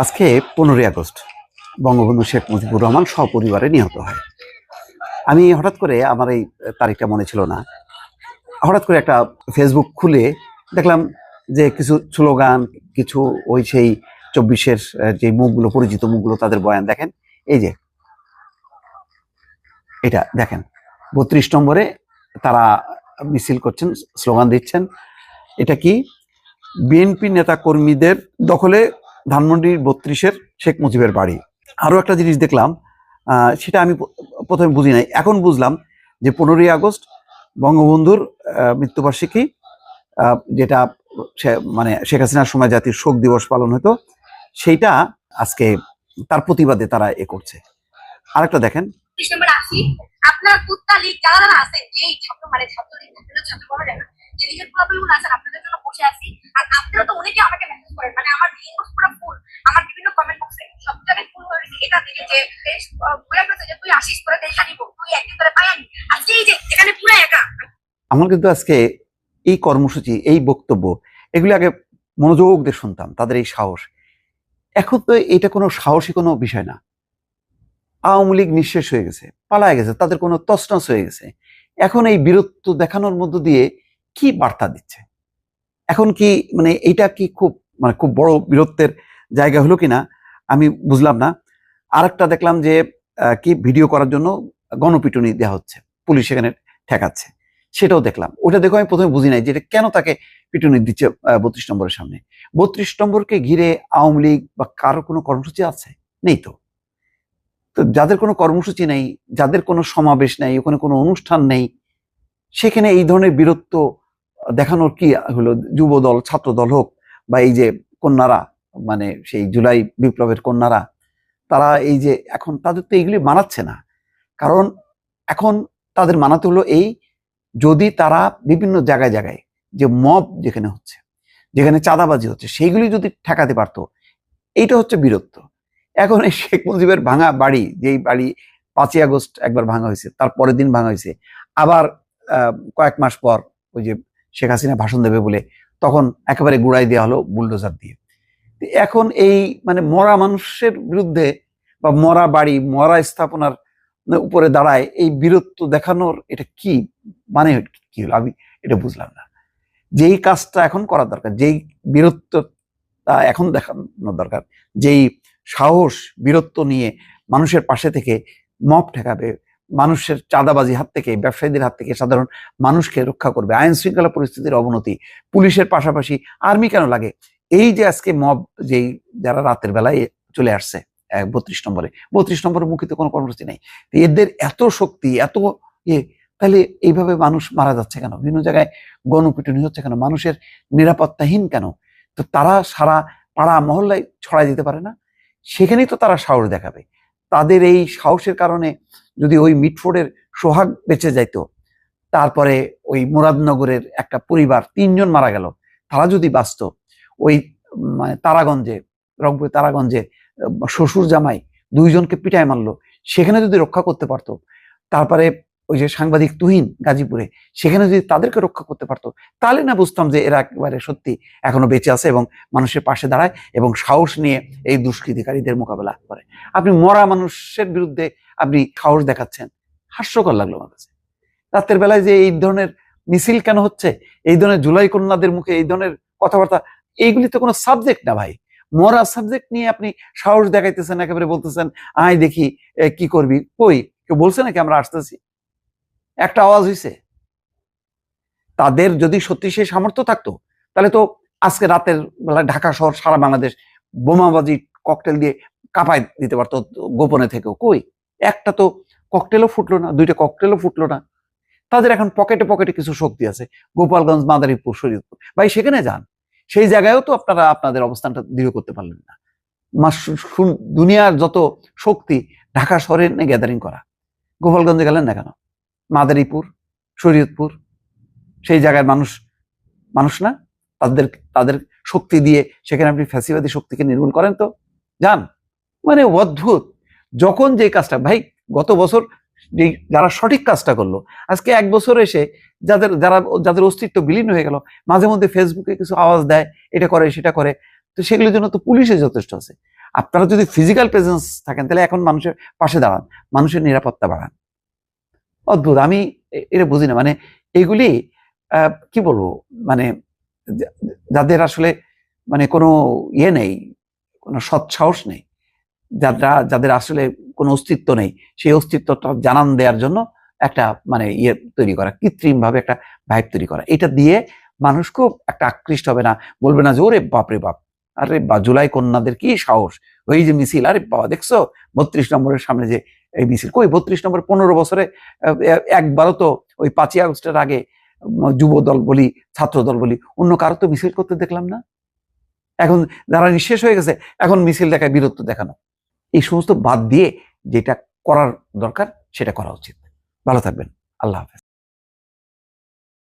আজকে পনেরোই আগস্ট, বঙ্গবন্ধু শেখ মুজিবুর রহমান সপরিবারে নিহত হয়। আমি হঠাৎ করে আমার এই তারিখটা মনে ছিল না। হঠাৎ করে একটা ফেসবুক খুলে দেখলাম যে কিছু স্লোগান, কিছু ওই সেই চব্বিশের যে মুখগুলো, পরিচিত মুখগুলো তাদের বয়ান দেখেন। এই যে, এটা দেখেন, বত্রিশ নম্বরে তারা মিছিল করছেন, স্লোগান দিচ্ছেন। এটা কি? বিএনপি নেতা কর্মীদের দখলে ধানমন্ডির বত্রিশের শেখ মুজিবের বাড়ি। আরও একটা জিনিস দেখলাম সেটা আমি প্রথমে বুঝি নাই। এখন বুঝলাম যে পনেরোই আগস্ট বঙ্গবন্ধুর মৃত্যুবার্ষিকী যেটা মানে শেখ হাসিনার সময় জাতির শোক দিবস পালন হতো, সেইটা আজকে তার প্রতিবাদে তারা এ করছে। আরেকটা দেখেন। আপনার মেসেজ করেন মানে আমার ইনবক্স পুরো ফুল আমার বিভিন্ন কমেন্ট বক্সে সব জায়গায় ফুল হয়ে এটা আজকে এই আমার কিন্তু আজকে এই কর্মসূচি, এই বক্তব্য, এগুলি আগে মনোযোগ দিয়ে শুনতাম, তাদের এই সাহস। এখন তো এটা কোনো সাহসী কোনো বিষয় না। আওয়ামী লীগ নিঃশেষ হয়ে গেছে, পালায় গেছে, তাদের কোনো তছনছ হয়ে গেছে। এখন এই বীরত্ব দেখানোর মধ্য দিয়ে কি বার্তা দিচ্ছে? এখন কি মানে এইটা কি খুব মানে খুব বড় বীরত্বের জায়গা হলো কিনা, আমি বুঝলাম না। আর একটা দেখলাম যে কি ভিডিও করার জন্য গণপিটুনি দেওয়া হচ্ছে, পুলিশ সেখানে ঠেকাচ্ছে, সেটাও দেখলাম। ওটা দেখো আমি প্রথমে বুঝি নাই যে এটা কেন তাকে পিটুনি দিচ্ছে বত্রিশ নম্বরের সামনে। বত্রিশ নম্বরকে ঘিরে আওয়ামী লীগ বা কারও কোনো কর্মসূচি আছে? নেই তো। তো যাদের কোনো কর্মসূচি নেই, যাদের কোনো সমাবেশ নেই, ওখানে কোনো অনুষ্ঠান নেই, সেখানে এই ধরনের বীরত্ব দেখানোর কি হলো? যুব দল ছাত্র দল হোক বা এই যে কন্যারা মানে সেই জুলাই বিপ্লবের কন্যারা তারা এই যে এখন তাদের তো এইগুলি মানাচ্ছে না। কারণ এখন তাদের মানাতে হলো এই যদি তারা বিভিন্ন জায়গায় জায়গায় যে মব যেখানে হচ্ছে, যেখানে চাঁদাবাজি হচ্ছে, সেইগুলি যদি ঠেকাতে পারতো, এইটা হচ্ছে বীরত্ব। এখন এই শেখ মুজিবের ভাঙা বাড়ি, যেই বাড়ি পাঁচই আগস্ট একবার ভাঙা হয়েছে, তার পরের দিন ভাঙা হয়েছে, আবার কয়েক মাস পর ওই যে শেখ হাসিনা ভাষণ দেবে বলে, তখন একেবারে গুড়াই দেওয়া হলো বুলডোজার দিয়ে। এখন এই মানে মরা মানুষের বিরুদ্ধে বা মরা বাড়ি, মরা স্থাপনার উপরে দাঁড়ায় এই বীরত্ব দেখানোর এটা কি মানে কি হলো? আমি এটা বুঝলাম না। যেই কাজটা এখন করা দরকার, যেই বীরত্ব এখন দেখানো দরকার, যেই সাহস, বীরত্ব নিয়ে মানুষের পাশে থেকে মপ ঠেকাবে, মানুষের চাঁদাবাজি হাত থেকে, ব্যবসায়ীদের হাত থেকে সাধারণ মানুষকে রক্ষা করবে আইন শৃঙ্খলা পরিস্থিতির অবনতি, পুলিশের পাশাপাশি আর্মি কেন লাগে? এই যে আজকে মব যেই যারা রাতের বেলায় চলে আসছে বত্রিশ নম্বরে, বত্রিশ নম্বরের মুখে তো কোনো কর্মসূচি নেই। এদের এত শক্তি, এত ইয়ে তাহলে এইভাবে মানুষ মারা যাচ্ছে কেন? বিভিন্ন জায়গায় গণপিটুনি হচ্ছে কেন? মানুষের নিরাপত্তাহীন কেন? তো তারা সারা পাড়া মহল্লায় ছড়াই দিতে পারে না? সেখানেই তো তারা সাহস দেখাবে। তাদের এই সাহসের কারণে যদি ওই মিটফোর্ডের সোহাগ বেঁচে যাইতো, তারপরে ওই মুরাদনগরের একটা পরিবার, তিনজন মারা গেল, তারা যদি বাঁচত ওই মানে তারাগঞ্জে রংপুর তারাগঞ্জে শ্বশুর জামাই দুইজনকে পিটায় মারলো। সেখানে যদি রক্ষা করতে পারতো, তারপরে ওই যে সাংবাদিক তুহিন গাজীপুরে, সেখানে যদি তাদেরকে রক্ষা করতে পারতো, তাহলে না বুঝতাম যে এরা একেবারে সত্যি এখনও বেঁচে আছে এবং মানুষের পাশে দাঁড়ায় এবং সাহস নিয়ে এই দুষ্কৃতিকারীদের মোকাবেলা করে। আপনি মরা মানুষের বিরুদ্ধে আপনি সাহস দেখাচ্ছেন। হাস্যকর লাগল আমার কাছে। রাতের বেলায় যে এই ধরনের মিছিল কেন হচ্ছে? এই ধরনের জুলাই কন্যাদের মুখে এই ধরনের কথাবার্তা এইগুলি তো কোনো সাবজেক্ট না ভাই। মরা সাবজেক্ট নিয়ে আপনি সাহস দেখাইতেছেন, একেবারে বলতেছেন, আয় দেখি কি করবি? কই? কেউ বলছে নাকি আমরা আসতেছি? একটা আওয়াজ হয়েছে তাদের যদি সত্যি সেই সামর্থ্য থাকতো, তাহলে তো আজকে রাতের বেলা ঢাকা শহর, সারা বাংলাদেশ বোমাবাজি ককটেল দিয়ে কাঁপাই দিতে পারতো গোপনে থেকেও। কই? একটা তো ককটেলও ফুটলো না, দুইটা ককটেলও ফুটলো না। তাদের এখন পকেটে পকেটে কিছু শক্তি আছে। গোপালগঞ্জ, মাদারীপুর, শরীয়তপুর। ভাই, সেখানে যান। সেই জায়গায়ও তো আপনারা আপনাদের অবস্থানটা দৃঢ় করতে পারলেন না। দুনিয়ার যত শক্তি, ঢাকা শহরে গ্যাদারিং করা। গোপালগঞ্জে গেলেন না কেন? মাদারীপুর, শরীয়তপুর, সেই জায়গায় মানুষ মানুষ না? তাদের তাদের শক্তি দিয়ে সেখানে আপনি ফ্যাসিবাদী শক্তিকে নির্মূল করেন তো? যান। মানে অদ্ভুত। যখন যে কাজটা, ভাই, গত বছর যে যারা সঠিক কাজটা করল। আজকে এক বছর এসে যাদের, যারা, যাদের অস্তিত্ব বিলীন হয়ে গেল, মাঝে মধ্যে ফেসবুকে কিছু আওয়াজ দেয়, এটা করে, সেটা করে, তো সেগুলোর জন্য তো পুলিশে যথেষ্ট আছে। আপনারা যদি ফিজিক্যাল প্রেজেন্স থাকেন, তাহলে এখন মানুষের পাশে দাঁড়ান, মানুষের নিরাপত্তা বাড়ান। অদ্ভুত, আমি এটা বুঝি না মানে এগুলি কি বলব মানে যাদের আসলে মানে কোনো ইয়ে নেই, কোনো সৎ সাহস নেই। যারা যাদের আসলে কোনো অস্তিত্ব নেই, সেই অস্তিত্বটা জানান দেওয়ার জন্য একটা মানে ইয়ে তৈরি করা কৃত্রিম ভাবে একটা ভাইব তৈরি করা। এটা দিয়ে মানুষ খুব একটা আকৃষ্ট হবে না, বলবে না যে, ওরে বাপরে বাপ, আরে বা জুলাই কন্যাদের কি সাহস? ওই যে মিছিল, আরে বাবা, দেখছ? বত্রিশ নম্বরের সামনে যে এই মিছিল, কই বত্রিশ নম্বর পনেরো বছরে একবারও তো ওই পাঁচই আগস্টের আগে যুব দল বলি ছাত্র দল বলি, অন্য কারও তো মিছিল করতে দেখলাম না। এখন যারা নিঃশেষ হয়ে গেছে, এখন মিছিল দেখায় বীরত্ব দেখানো। এই সমস্ত বাদ দিয়ে যেটা করার দরকার সেটা করা উচিত। ভালো থাকবেন। আল্লাহ হাফেজ।